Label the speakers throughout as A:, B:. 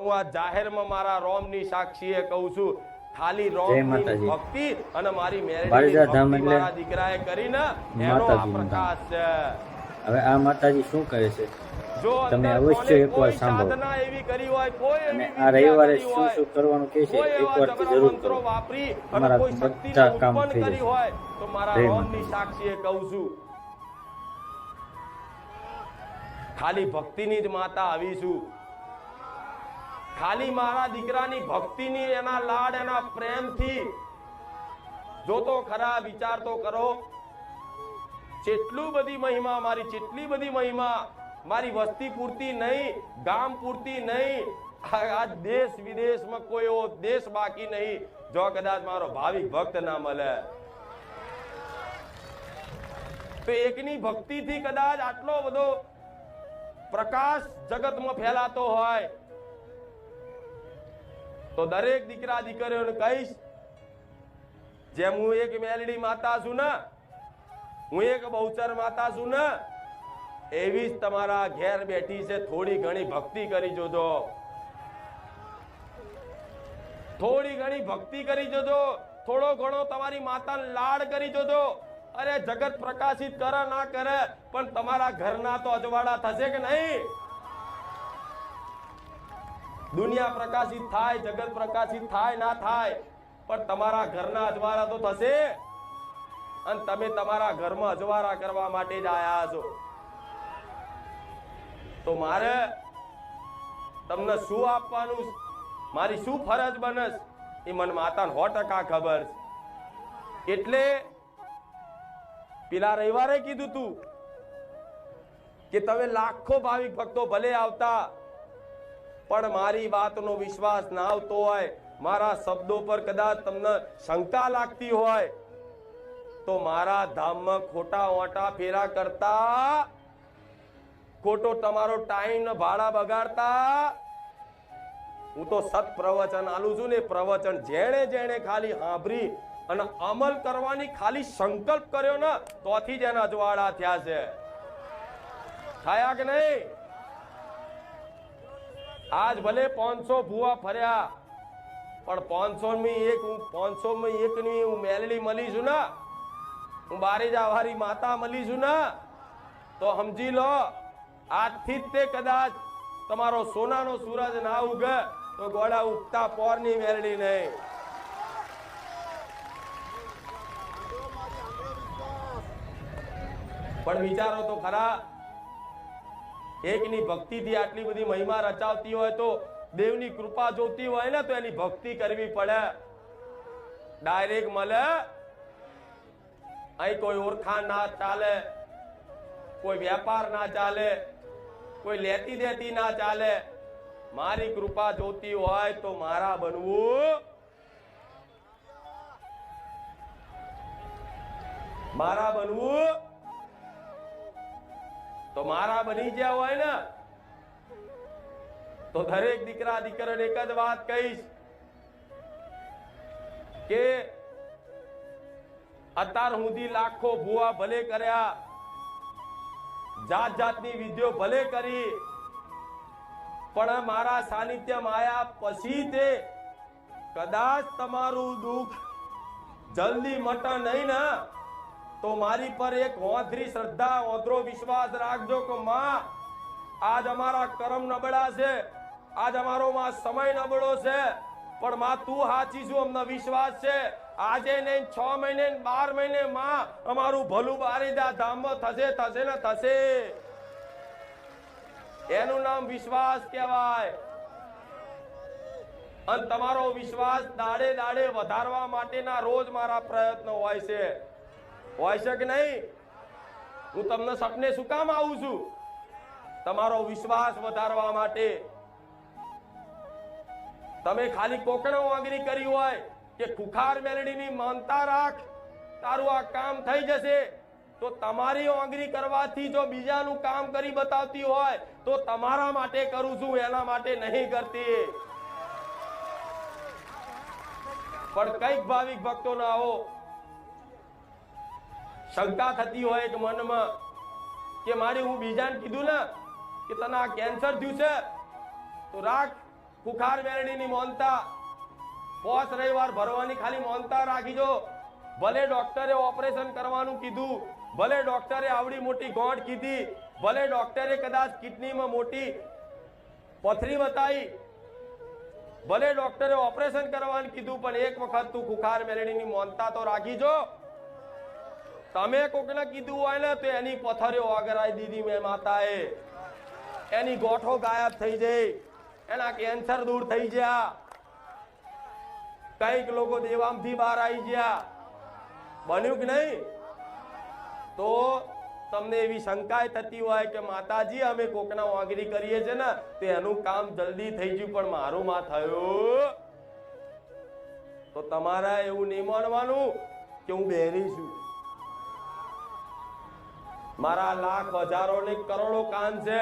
A: હું આ જાહેરમાં મારા રોમની સાક્ષીએ કહું છું ખાલી રોમની ભક્તિ અને મારી
B: એટલે
A: મારા દીકરાએ કરીને એનો આ પ્રકાશ છે.
B: હવે આ માતાજી શું કરે છે? તમે અવશ્ય એકવાર સાંભળો.
A: એવી કરી હોય કોઈ
B: અને આ રવિવારે શું શું કરવાનું કે છે?
A: એકવાર
B: જરૂર કરો.
A: વાપરી અને
B: તમારા બધા કામ થઈ
A: કરી
B: જશે.
A: હોય તો મારા રોમની
B: સાક્ષી
A: સાક્ષીએ કહું છું. ખાલી ભક્તિની જ માતા આવી છું. ખાલી મારા દીકરાની ભક્તિની, એના લાડ, એના પ્રેમથી જો તો ખરા વિચાર તો કરો. જેટલું બધી મહિમા મારી, જેટલી બધી મહિમા મારી વસ્તી પૂરતી નહીં, ગામ પૂરતી નહીં, આ દેશ વિદેશમાં કોઈ એવો દેશ બાકી નહીં, જો કદાચ મારો ભાવિક ભક્ત ના મળે. તો એકની ભક્તિથી કદાચ આટલો બધો પ્રકાશ જગતમાં ફેલાતો હોય તો દરેક દીકરા દીકરીઓને કહીશ, જેમ હું એક મેલડી માતા છું ને, હું એક બહુચર માતા છું ને, એવી જ તમારા ઘેર બેઠી છે, થોડી ઘણી ભક્તિ કરી જોજો. થોડી ઘણી ભક્તિ કરી જોજો. થોડો ઘણો તમારી માતાને લાડ કરી જોજો. અરે જગત પ્રકાશિત કરે ના કરે, પણ તમારા ઘરના તો અજવાળા થશે કે નહીં? દુનિયા પ્રકાશિત થાય, જગત પ્રકાશિત થાય, ના થાય, પણ તમારા ઘરના અજવાળા તો થશે. અને તમે તમારા ઘરમાં અજવાળા કરવા માટે જ આયા છો. તો મારે તમને શું આપવાનું મારી શું ફરજ બનસ એ મને માતાને સો ટકા ખબર છે. એટલે પેલા રવિવારે કીધું તું કે તમે લાખો ભાવિક ભક્તો ભલે આવતા પણ મારી વાતનો વિશ્વાસ ના આવતો હોય, મારા શબ્દો પર કદાચ તમને શંકા લાગતી હોય, તો મારા ધામમાં ખોટા ઓટા ફેરા કરતા, ખોટો તમારો ટાઈમ ભાડા બગાડતા. હું તો સત પ્રવચન આલું છું ને પ્રવચન જેણે જેણે ખાલી સાંભળી અને અમલ કરવાની ખાલી સંકલ્પ કર્યો ને, તોથી જ એના અજવાળા થયા છે. થયા કે નહીં? આજ ભલે પાંચસો ભૂવા ફર્યા, પણ પાંચસો એક હું પાંચસો એક ની હું મેલડી મળી છું ના, હું બારે જવારી માતા મળી છું ના, તો સમજી લો, આજથી જ તે કદાચ તમારો સોનાનો સૂરજ ના ઉગે, તો ગોળા ઉગતા પોરની મેલડી નહીં. પણ વિચારો તો ખરા એકની ભક્તિથી આટલી બધી મહિમા રચાવતી હોય તો દેવની કૃપા જોતી હોય ને તો એની ભક્તિ કરવી પડે. ડાયરેક્ટ મળે. અહીં કોઈ ઓળખાણ ના ચાલે, કોઈ વેપાર ના ચાલે, કોઈ લેતી દેતી ના ચાલે. મારી કૃપા જોતી હોય તો મારા બનવું. મારા બનવું. તો મારા બની ગયા હોય ને, તો દરેક દીકરા દીકરાને એક જ વાત કહીશ કે અત્યાર સુધી લાખો ભૂવા ભલે કર્યા જાત જાતની વિધિઓ ભલે કરી, પણ મારા સાનિધ્યમાં આવ્યા પછી તે કદાચ તમારું દુઃખ જલ્દી મટે નહીં ને. તો મારી પર એક હોંધરી શ્રદ્ધા હોંધરો વિશ્વાસ રાખજો કે માં, આજ અમારા કરમ નબળા છે, આજ અમારો માં સમય નબળો છે, પણ માં તું હાચી છું, અમને વિશ્વાસ છે. આજે નહીં, છ મહિને બાર મહિને માં અમારું ભલું બારીદા ધામમાં થશે થશે ને થશે. એનું નામ વિશ્વાસ કહેવાય. અને તમારો વિશ્વાસ દાડે દાડે વધારવા માટેના રોજ મારા પ્રયત્નો હોય છે. હોય છે કે નહીં? હું તમને સપને શું કામ આવું છું? તમારો વિશ્વાસ વધારવા માટે. તમે ખાલી કોકણો વાંગણી કરી હોય કે ખુખાર મેલડીની માનતા રાખ. તારું આ કામ થઈ જશે. તો તમારી વાંગણી કરવાથી જો બીજાનું કામ કરી બતાવતી હોય, તો તમારા માટે કરું છું, એના માટે નહીં કરતી. પણ કંઈક ભાવિક ભક્તો ના આવો. શંકા થતી હોય કે મનમાં કે મારી હું બીજાને કીધું ને કે તને આ કેન્સર થયું છે, તો રાખ કુખાર વેરણીની મોનતા. પોસ રવિવાર ભરવાની ખાલી મોનતા રાખીજો. ભલે ડોક્ટરે ઓપરેશન કરવાનું કીધું, ભલે ડોક્ટરે આવડી મોટી ગોંઠ કીધી, ભલે ડોક્ટરે કદાચ કિડનીમાં મોટી પથરી બતાવી, ભલે ડોક્ટરે ઓપરેશન કરવાનું કીધું, પણ એક વખત તું ખુખાર મેલડીની મોનતા તો રાખીજો. તમે કોકને કીધું હોય ને તો એની પથરીઓ આગરાઈ દીધી મેં માતાએ. એની ગોઠો ગાયબ થઈ જઈ. એના કેન્સર દૂર થઈ ગયા. કંઈક લોકો દેવામથી બહાર આવી ગયા. બન્યું કે નહીં? તો તમને એવી શંકાય થતી હોય કે માતાજી, અમે કોકના વાંગરી કરીએ છે ને, તો એનું કામ જલ્દી થઈ ગયું, પણ મારું માં થયું. તો તમારે એવું નહીં માનવાનું કે હું બેરી છું. મારા લાખ હજારો ને કરોડો કાન છે.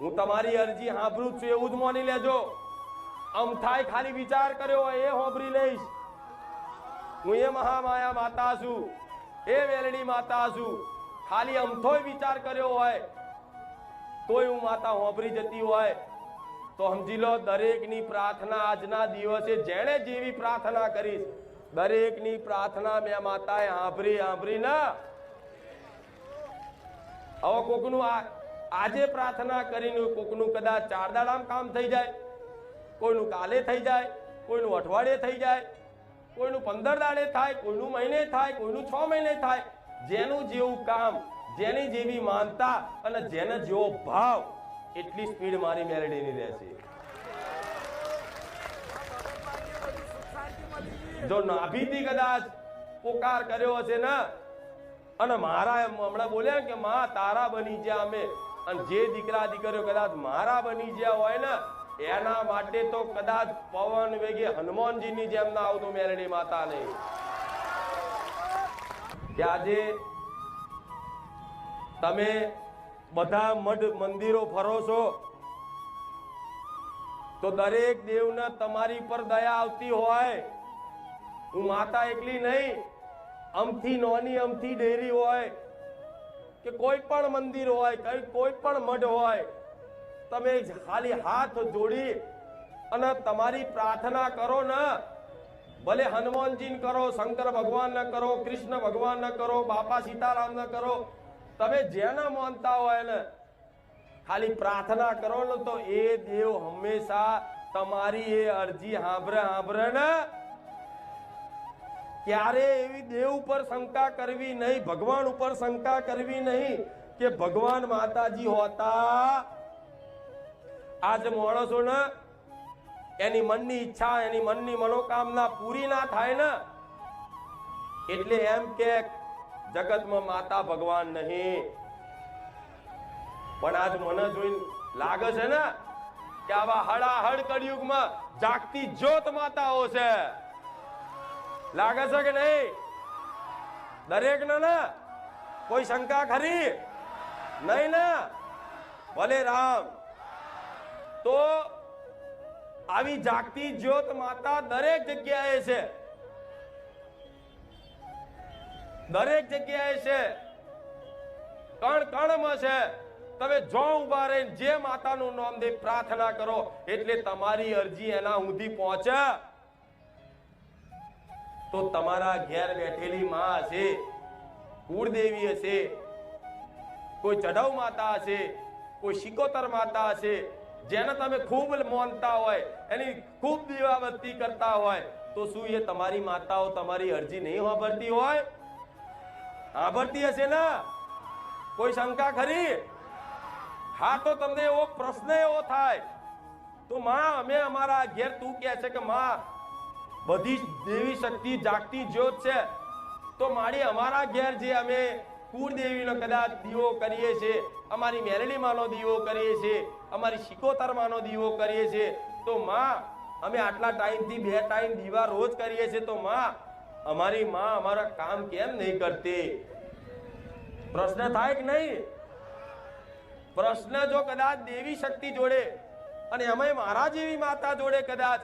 A: હું તમારી અરજી સાંભળું છું, એવું જ માની લેજો. અમથાય ખાલી વિચાર કર્યો એ હોંભરી લઈશ. હું એ મહામાયા માતા છું, એ વેલણી માતા છું. ખાલી અમથોય વિચાર કર્યો હોય, તોય હું માતા હોંભરી જતી હોય. તો સમજી લો, દરેકની પ્રાર્થના આજના દિવસે જેણે જેવી પ્રાર્થના કરીશ, દરેકની પ્રાર્થના મેં માતાએ આંભરી આંભરી ના. હવે કોકનું આ આજે પ્રાર્થના કરીને કોકનું કદાચ ચાર દાડામ કામ થઈ જાય, કોઈનું કાલે થઈ જાય, કોઈનું અઠવાડિયે થઈ જાય, કોઈનું પંદર દાડે થાય, કોઈનું મહિને થાય, કોઈનું છ મહિને થાય. જેનું જેવું કામ, જેની જેવી માનતા અને જેને જેવો ભાવ, એટલી સ્પીડ મારી મેલેડીની રહેશે. જો નાભીથી કદાચ પોકાર કર્યો હશે ને અને મારા હમણાં બોલ્યા કે માં, તારા બની ગયા અમે. અને જે દીકરા દીકરીઓ કદાચ મારા બની ગયા હોય ને, એના માટે તો કદાચ પવન વેગે હનુમાનજીની જેમ ના આવતું મેરડી માતા નહીં કે આજે તમે બધા મઢ મંદિરો ફરો છો, તો દરેક દેવને તમારી પર દયા આવતી હોય. હું માતા એકલી નહીં અમથી નોની, અમથી ડેરી હોય કે કોઈ પણ મંદિર હોય, કઈ કોઈ પણ મઢ હોય, તમે ખાલી હાથ જોડી અને તમારી પ્રાર્થના કરો ને. ભલે હનુમાનજી કરો, શંકર ભગવાન ન કરો, કૃષ્ણ ભગવાન ન કરો, બાપા સીતારામ ન કરો, તમે જેને માનતા હોય ને, ખાલી પ્રાર્થના કરો ને તો એ દેવ હંમેશા તમારી એ અરજી સાંભળે સાંભળે ને ક્યારે એવી દેવ ઉપર શંકા કરવી નહીં, ભગવાન ઉપર શંકા કરવી નહીં કે ભગવાન માતાજી હોતા. આજ માણસો ને એની મનની ઈચ્છા, એની મનની મનોકામના પૂરી ના થાય ને. એટલે એમ કે જગતમાં માતા ભગવાન નહીં. પણ આજ મને જોઈને લાગે છે ને કે આવા હળાહળ કળિયુગમાં જાગતી જ્યોત માતાઓ છે. લાગે છે કે નહીં? દરેક ને કોઈ શંકા ખરી? નહીં ને? ભલે રામ. તો આવી જાગતી જ્યોત માતા દરેક જગ્યાએ છે. દરેક જગ્યાએ છે. કણ કણમાં છે. તમે જો ઊભા રહીને જે માતાનું નામ દે પ્રાર્થના કરો, એટલે તમારી અરજી એના સુધી પહોંચે. તો તમારા ઘેર બેઠેલી માં હશે, કુળદેવી હશે, કોઈ ચઢવ માતા હશે, કોઈ શિકોતર માતા હશે, જેને તમે ખૂબ માનતા હોય, એની ખૂબ દીવાબત્તી કરતા હોય, તો શું એ તમારી માતાઓ તમારી અરજી નહીં સાંભળતી હોય? સાંભળતી હશે ને? કોઈ શંકા ખરી? હા, તો તમને એવો પ્રશ્ન એવો થાય, તો માં, અમે અમારા ઘેર તું કહે છે કે, માં બધી દેવી શક્તિ જાગતી જ્યોત છે. તો મારી અમારા ઘેર જે અમે કુળદેવીનો કદાચ દીવો કરીએ છીએ અમારી મેરડી માનો દીવો કરીએ છીએ અમારી શિકોતર માનો દીવો કરીએ છીએ તો માં, અમે આટલા ટાઈમથી બે ટાઈમ દીવા રોજ કરીએ છીએ, તો માં, અમારી માં અમારા કામ કેમ નહીં કરતી? પ્રશ્ન થાય કે નહીં? પ્રશ્ન જો કદાચ દેવી શક્તિ જોડે અને અમે મારા જેવી માતા જોડે કદાચ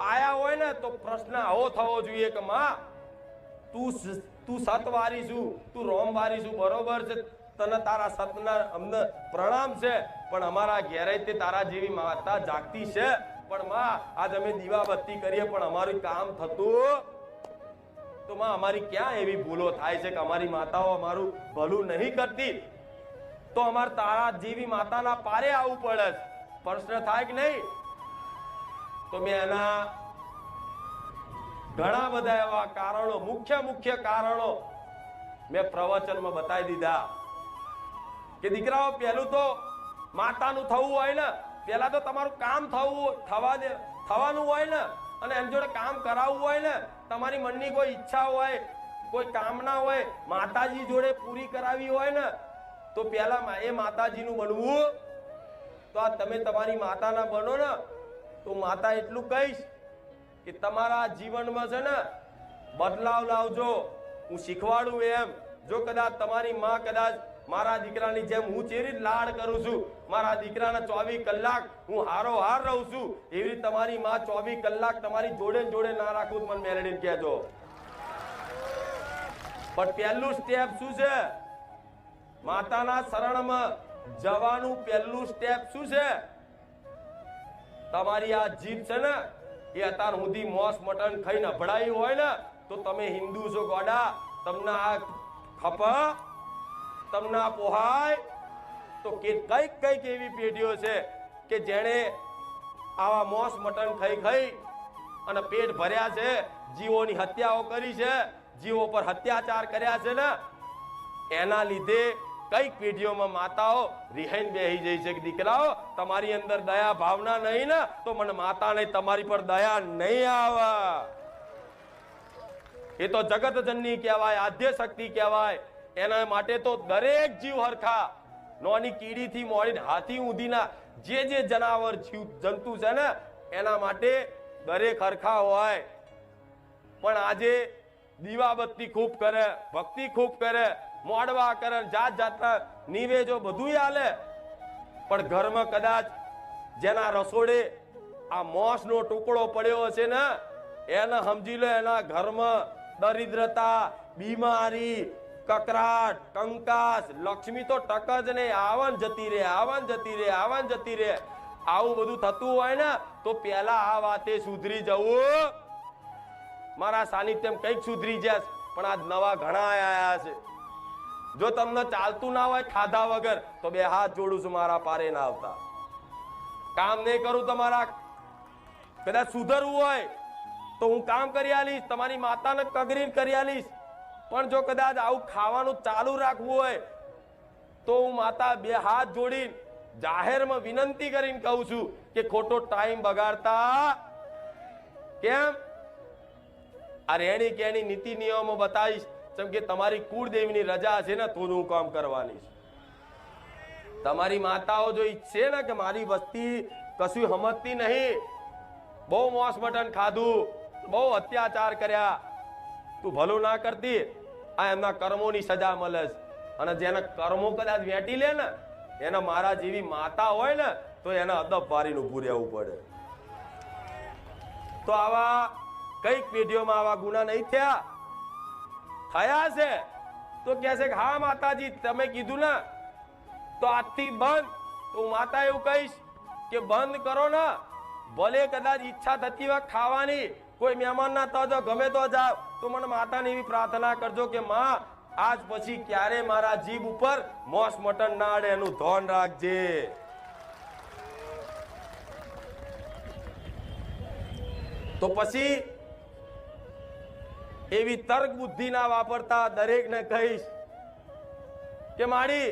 A: આયા હોય ને તો પ્રશ્ન આવો થવો જોઈએ કે માં, તું તું સતવારી છું, તું રોમવારી છું, બરોબર છે. તને તારા સતના અમને પ્રણામ છે, પણ અમારા ઘેરે તે તારા જેવી માતા જાગતી છે. પણ માં, આજ અમે દીવાબત્તી કરીએ, પણ અમારું કામ થતું. તો માં, અમારી ક્યાં એવી ભૂલો થાય છે કે અમારી માતાઓ અમારું ભલું નહીં કરતી? તો અમારે તારા જેવી માતાના પારે આવવું પડે. પ્રશ્ન થાય કે નહીં? તો મેં એના ઘણા બધા એવા કારણો, મુખ્ય મુખ્ય કારણો મેં પ્રવચનમાં બતાવી દીધા. કે દીકરાઓ, પહેલું તો માતાનું થવું હોય ને, પહેલા તો તમારું કામ થવું થવા દે થવાનું હોય ને, અને એમ જોડે કામ કરાવવું હોય ને, તમારી મનની કોઈ ઈચ્છા હોય, કોઈ કામના હોય, માતાજી જોડે પૂરી કરાવી હોય ને, તો પહેલા એ માતાજીનું બનવું. તો આ તમે તમારી માતાના બનો ને તો માતા એટલું કહીશ કે તમારા જીવનમાં છે ને બદલાવ લાવજો. હું શીખવાડું એમ. જો કદાચ તમારી માં કદાચ મારા દીકરાની જેમ હું ચેરી લાડ કરું છું, મારા દીકરાના ચોવીસ કલાક હું હારો હાર રહું છું, એવી તમારી માં ચોવીસ કલાક તમારી જોડે જોડે ના રાખું મને મેલડીને કહેજો. પણ પહેલું સ્ટેપ શું છે? માતાના શરણમાં જવાનું પહેલું સ્ટેપ શું છે? તમારી આ જીભ છે ને, એ અત્યાર સુધી મોસ મટન ખાઈને અભડાઈ હોય ને, તો તમે હિન્દુ છો ગોડા. તમને આ ખપ, તમને આ પોહાય. તો કંઈક કંઈક એવી પેઢીઓ છે કે જેણે આવા મોસ મટન ખાઈ ખાઈ અને પેટ ભર્યા છે, જીવોની હત્યાઓ કરી છે, જીવો પર અત્યાચાર કર્યા છે ને, એના લીધે કંઈક પેઢીઓમાં માતાઓ રિહાઈન બેહી જઈ છે કે દીકરાઓ, તમારી અંદર દયા ભાવના નહીં ને, તો મને માતા નહીં તમારી પર દયા નહીં આવે. એ તો જગત જનની કહેવાય આદ્ય શક્તિ કહેવાય. એના માટે તો દરેક જીવ હરખા. નોની કીડીથી મોડીને હાથી ઊંધીના જે જે જનાવર જીવ જંતુ છે ને, એના માટે દરેક હરખા હોય. પણ આજે દીવાબત્તી ખૂબ કરે, ભક્તિ ખૂબ કરે. મોડવા કરે જાત જાતના નિવેજો બધું હાલે પણ ઘરમાં કદાચ જેના રસોડે આ મોસનો ટુકડો પડ્યો હશે ને, એને સમજી લો એના ઘરમાં દરિદ્રતા, બીમારી, કકરાટ, કંકાસ, લક્ષ્મી તો ટક જ નહીં. આવન જતી રે, આવન જતી રે, આવન જતી રે. આવું બધું થતું હોય ને, તો પેલા આ વાતે સુધરી જવું. મારા સાનિધ્યમ કંઈક સુધરી જશે, પણ આજ નવા ઘણા આયા છે. જો તમને ચાલતું ના હોય ખાધા વગર, તો બે હાથ જોડું છું મારા પારે ના આવતા. કામ નહીં કરું તમારા. કદાચ સુધરવું હોય, તો હું કામ કરી આલીશ, તમારી માતાને કગરીન કરી આલીશ. પણ જો કદાચ આવું ખાવાનું ચાલુ રાખવું હોય, તો હું માતા બે હાથ જોડીને જાહેરમાં વિનંતી કરીને કહું છું કે ખોટો ટાઈમ બગાડતા. કેમ? આ રેણી કેણી નીતિ નિયમો બતાવીશ. જેમ કે તમારી કુળદેવીની રજા છે ને, તો હું કામ કરવાની છે. તમારી માતાઓ જો ઈચ્છે ને કે મારી વસ્તી કશું સમજતી નહીં, બહુ મોસ મટન ખાધું, બહુ અત્યાચાર કર્યા, તું ભલું ના કરતી, આ એમના કર્મોની સજા મળે છે. અને જેના કર્મો કદાચ વેટી લે ને, એના મારા જેવી માતા હોય ને, તો એને અદબ વારીનું ઊભું રહેવું પડે. તો આવા કંઈક પેઢીઓમાં આવા ગુના નહીં થયા. થયા છે. તો કહે છે કે, હા, માતાજી, તમે કીધું ને, તો આજથી બંધ. તો હું માતા એવું કહીશ કે, બંધ કરો ને. ભલે કદાચ ઈચ્છા થતી હોય ખાવાની, કોઈ મહેમાન ના તો ગમે તો જાવ તો મને માતાને એવી પ્રાર્થના કરજો કે, માં, આજ પછી ક્યારે મારા જીભ ઉપર મોસ મટન ના અડે એનું ધોન રાખજે. તો પછી એવી તર્ક બુદ્ધિ ના વાપરતા દરેકને કહીશ કે માડી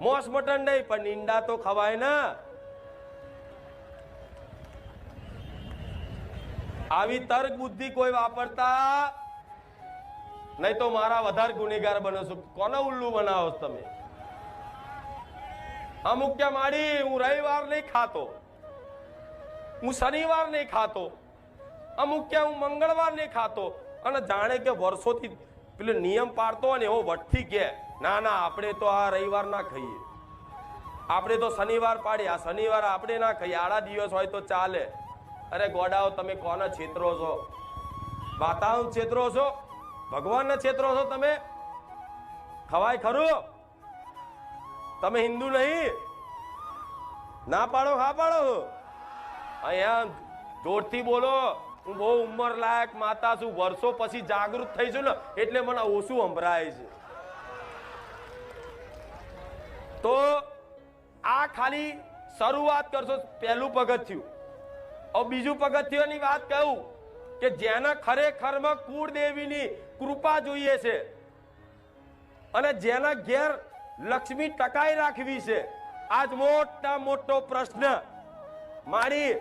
A: મોસ મટન નહીં, પણ ઈંડા તો ખવાય ને. આવી તર્ક બુદ્ધિ કોઈ વાપરતા નહીં તો મારા વધારે ગુનેગાર બનો છો. કોને ઉલ્લુ બનાવો તમે? અમુક કે માડી હું રવિવાર નહીં ખાતો. હું શનિવાર નહીં ખાતો. અમુક કે હું મંગળવાર નહીં ખાતો. અને જાણે કે વર્ષોથી પેલો નિયમ પાડતો ને એવો વટથી કે, ના ના, આપણે તો આ રવિવાર ના ખાઈએ. આપણે તો શનિવાર પાડીએ. આ શનિવાર આપણે ના ખાઈએ. આડા દિવસ હોય તો ચાલે. અરે ગોડાઓ, તમે કોને છેતરો છો? વાતાવરણ છેતરો છો? ભગવાનને છેતરો છો તમે? ખવાય ખરું? તમે હિન્દુ નહીં? ના પાડો, હા પાડો. અહીંયા જોરથી બોલો. હું બહુ ઉંમર લાયક માતા છું, વર્ષો પછી જાગૃત થઈ છું ને, એટલે મને ઓછું સંભળાય છે. તો આ ખાલી શરૂઆત કરશો, પહેલું પગથિયું. હવે બીજું પગથિયાની વાત કહું કે જેને ખરેખરમાં કુળદેવીની કૃપા જોઈએ છે અને જેના ઘેર લક્ષ્મી ટકાઈ રાખવી છે, આજ મોટા મોટો પ્રશ્ન. મારી,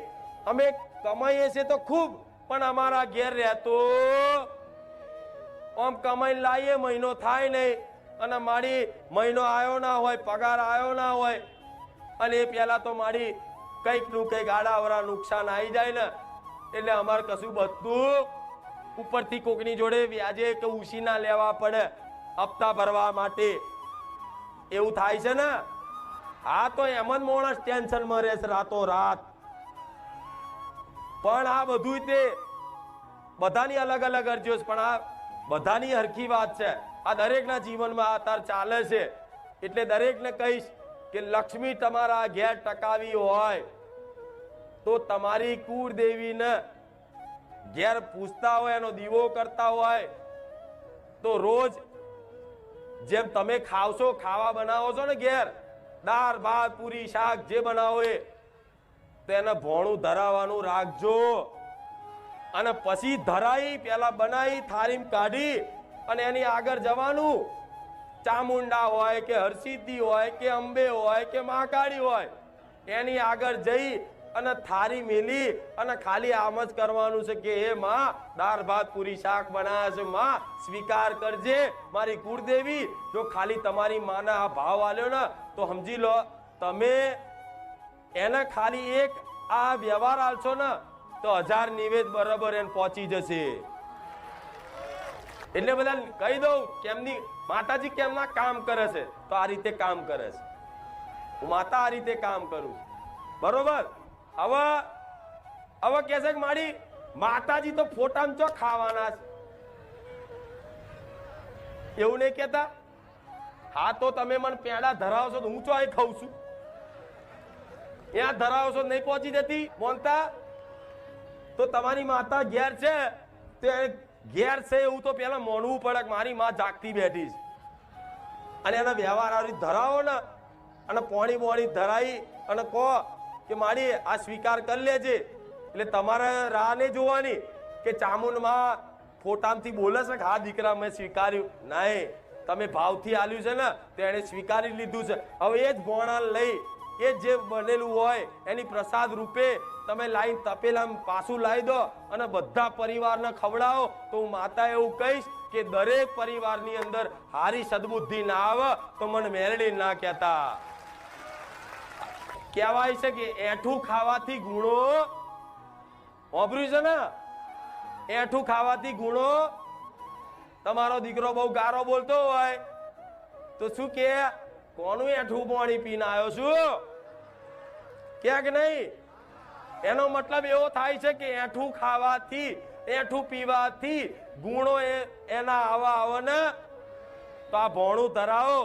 A: અમે કમાઈએ છીએ તો ખૂબ. પણ અમારા ઘેર રહેતો આમ કમાઈને લાવીએ મહિનો થાય નહીં. અને મારી મહિનો આવ્યો ના હોય, પગાર આવ્યો ના હોય, અને એ પહેલાં તો મારી કંઈકનું કંઈક આડાવરા નુકસાન આવી જાય ને, એટલે અમારે કશું બધું ઉપરથી કોકની જોડે વ્યાજે કે ઉસીના લેવા પડે, હપ્તા ભરવા માટે. એવું થાય છે ને? હા, તો એમ જ માણસ ટેન્શનમાં રહેશે રાતો રાત પણ આ બધું તે બધાની અલગ અલગ અરજીઓ પણ આ બધાની હરખી વાત છે. આ દરેકના જીવનમાં આ તાર ચાલે છે. એટલે દરેકને કહીશ કે લક્ષ્મી તમારા ઘેર ટકાવી હોય તો તમારી કુળદેવીને ઘેર પૂછતા હોય, એનો દીવો કરતા હોય તો રોજ જેમ તમે ખાવશો, ખાવા બનાવો છો ને ઘેર, દાળ, ભાત, પૂરી, શાક જે બનાવો એ તો એને ભોણું ધરાવવાનું રાખજો. અને પછી ધરાઈ પેલા બનાવી થારીમ કાઢી અને એની આગળ જવાનું. ચામુંડા હોય કે હરસિદ્ધિ હોય કે અંબે હોય કે મહાકાળી હોય, એની આગળ જઈ અને થારી મેલી અને ખાલી આમ જ કરવાનું છે કે, હે માં, દાળ, ભાત, પૂરી, શાક બનાવ્યા છે માં, સ્વીકાર કરજે, મારી કુળદેવી. જો ખાલી તમારી માના આ ભાવ આલ્યો ને, તો સમજી લો, તમે એને ખાલી એક આ વ્યવહાર આલશો ને તો હજાર નિવેદ બરાબર એને પહોંચી જશે. એટલે બધા કહી દઉં કેમની માતાજી કેમના કામ કરે છે? તો આ રીતે કામ કરે છે. હું માતા આ રીતે કામ કરું. બરોબર? હવે હવે કે છે કે મારી માતાજી તો ફોટામાં ચો ખાવાના છે? એવું નહીં કેતા હા, તો તમે મને પેડા ધરાવશો તો હું ચો અહીં ખાઉં છું? ત્યાં ધરાવો છો નહીં પહોંચી જતી? મોનતા, તો તમારી માતા ઘેર છે? તો એને ઘેર છે એવું તો પેલા મોનવું પડે કે મારી માં જાગતી બેઠી છે. અને એના વ્યવહાર આવી ધરાવો ને અને પોણી પોણી ધરાઈ અને કહો કે મારી આ સ્વીકાર કરી લેજે. એટલે તમારે રાહ નહીં જોવાની કે ચામુંડમાં ફોટામથી બોલે છે કે હા દીકરા મેં સ્વીકાર્યું. નહીં. તમે ભાવથી આલ્યું છે ને, તો એણે સ્વીકારી લીધું છે. હવે એ જ ભોણા લઈ એ જે બનેલું હોય, એની પ્રસાદ રૂપે તમે લાઈન તપેલામાં પાછું લાવી દો અને બધા પરિવારને ખવડાવો. તો હું માતા એવું કહીશ કે દરેક પરિવારની અંદર હારી સદબુદ્ધિ ના આવે તો મને મેરડી ના કહેતા. કહેવાય છે કે એઠું ખાવાથી ગુણો વાપર્યું છે ને એઠું ખાવાથી ગુણો, તમારો દીકરો બહુ ગારો બોલતો હોય. તો શું કે? કોનું એઠું પાણી પીને આવ્યો છું? કે કે નહીં? એનો મતલબ એવો થાય છે કે એઠું ખાવાથી, એઠું પીવાથી ગુણો એના આવા આવે તો આ ભોણું ધરાવો,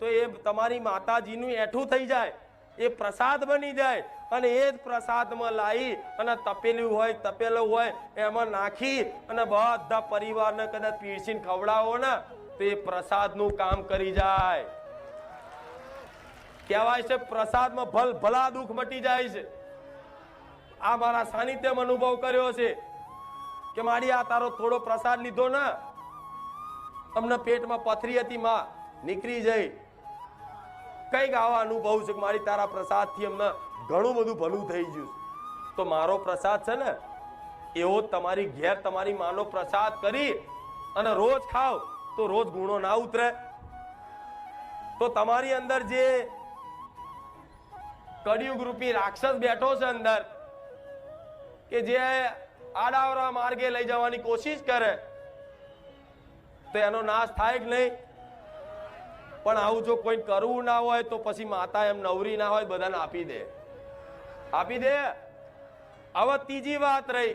A: તો એ તમારી માતાજીનું એઠું થઈ જાય, એ પ્રસાદ બની જાય, અને એ જ પ્રસાદમાં લાવી અને તપેલું હોય તપેલું હોય, એમાં નાખી અને બધા પરિવારને કદાચ પીરસીને ખવડાવો ને, તો એ પ્રસાદનું કામ કરી જાય. કહેવાય છે, પ્રસાદમાં ભલ ભલા દુઃખ મટી જાય છે. આ મારા સાનિધ્યમ અનુભવ કર્યો છે કે મારી આ તારો થોડો પ્રસાદ લીધો ને, તમને પેટમાં પથરી હતી માં, નીકળી જઈ. કંઈક આવા અનુભવ છે મારી તારા પ્રસાદથી અમને ઘણું બધું ભલું થઈ ગયું. તો મારો પ્રસાદ છે ને, એવો તમારી ઘેર તમારી માનો પ્રસાદ કરી અને રોજ ખાવ, તો રોજ ગુણો ના ઉતરે. તો તમારી અંદર જે કળિયુગ રૂપી રાક્ષસ બેઠો છે અંદર કે જે આડાવરા માર્ગે લઈ જવાની કોશિશ કરે, તો એનો નાશ થાય કે નહીં? પણ આવું જો કોઈ કરવું ના હોય, તો પછી માતા એમ નવરી ના હોય, બધાને આપી દે. આપી દે? હવે ત્રીજી વાત રહી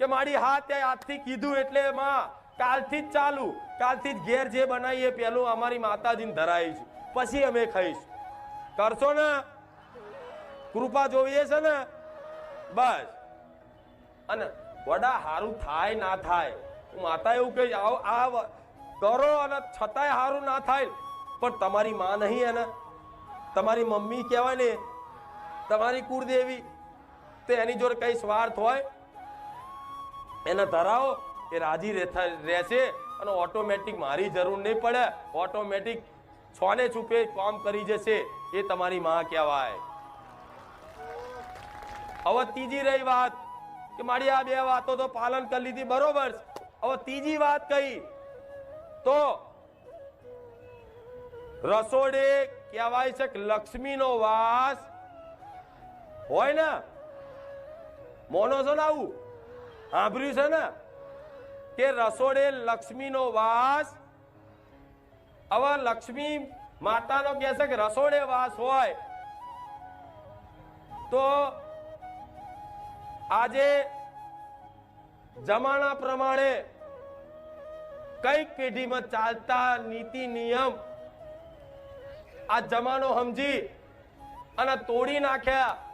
A: કે મારી હાથ આજથી કીધું એટલે માં, કાલથી જ ચાલુ, કાલથી જ ઘેર જે બનાવીએ, પેલું અમારી માતાજીને ધરાઈશું પછી અમે ખાઈશું. કરશો ને? કૃપા જોઈએ છે ને? બસ. અને વડા સારું થાય ના થાય માતા એવું કહે, આવ આ કરો અને છતાંય હારું ના થાય. પણ તમારી માં નહીં એને. તમારી મમ્મી કહેવાય ને, તમારી કુળદેવી, તો એની જોડે કઈ સ્વાર્થ હોય? એને ધરાવો, એ રાજી રહેશે અને ઓટોમેટિક મારી જરૂર નહીં પડે. ઓટોમેટિક છોને છુપે કામ કરી જશે, એ તમારી માં કહેવાય. હવે ત્રીજી રહી વાત કે મારી આ બે વાતો તો પાલન કરી લીધી, બરોબર હવે ત્રીજી વાત કહી તો રસોડે કહેવાય છે કે લક્ષ્મીનો વાસ હોય ને? મોનો છો ને આવું? સાંભળ્યું છે ને? કે રસોડે લક્ષ્મીનો વાસ. હવે લક્ષ્મી માતાનો કહે છે કે રસોડે વાસ હોય તો આજે જમાના પ્રમાણે કંઈક પેઢીમાં ચાલતા નીતિ નિયમ આ જમાનો સમજી અને તોડી નાખ્યા.